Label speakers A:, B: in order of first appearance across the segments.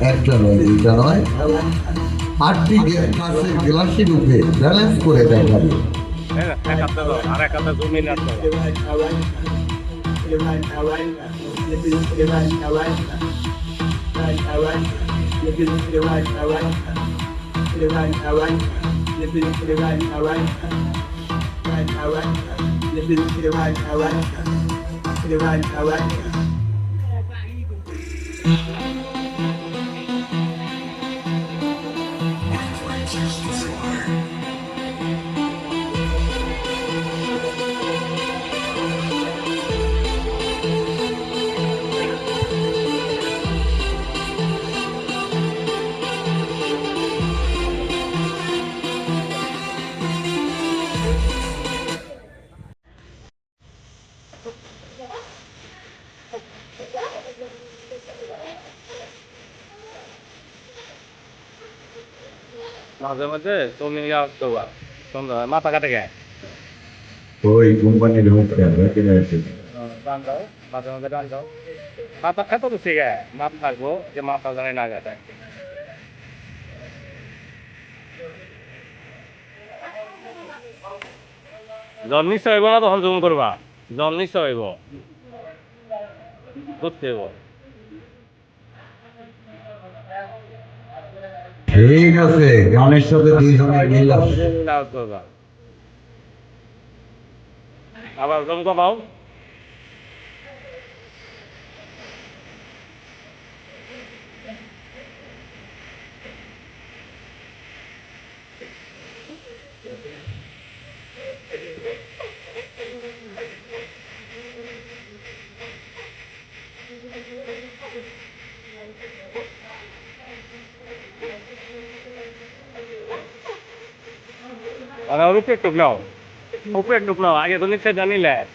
A: একটা নয় দুইটা নয়। আটটি গাছের গ্লাসের উপরে ব্যালেন্স করে দেখাবে।
B: হ্যাঁ এক হাতে Mm-hmm. মাঝে মাঝে তুমি মাথা কাটে গায়ে
A: ওই কোম্পানির
B: মাঝে মাঝে টান দাও মাথা এত তো ঠিক আছে মাপ থাকব যে মাথা জানে না গেছে জন নিশ্চয় হইব না তখন জুম করবা। জন নিশ্চয় হইব। করতে হইব।
A: ঠিক আছে গানের সাথে দুইজনে মিল আছে।
B: আবার জম কমাও अरे अभिषेक टुकड़ा उपेक टुकड़ा आगे तो निश्चय जान ही लिया है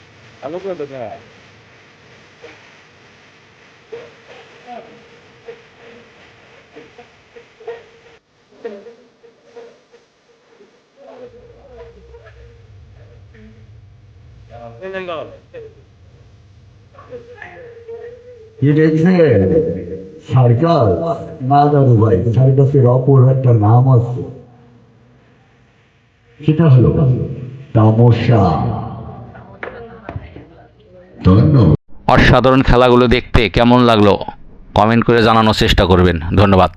B: अलग का टुकड़ा
A: है ये देखिए सरकार माधव भाई सरकार से रॉपुर का नाम है সেটা হলো তামসা। ধন্যবাদ।
C: অসাধারণ খেলাগুলো দেখতে কেমন লাগল? কমেন্ট করে জানানোর চেষ্টা করবেন। ধন্যবাদ।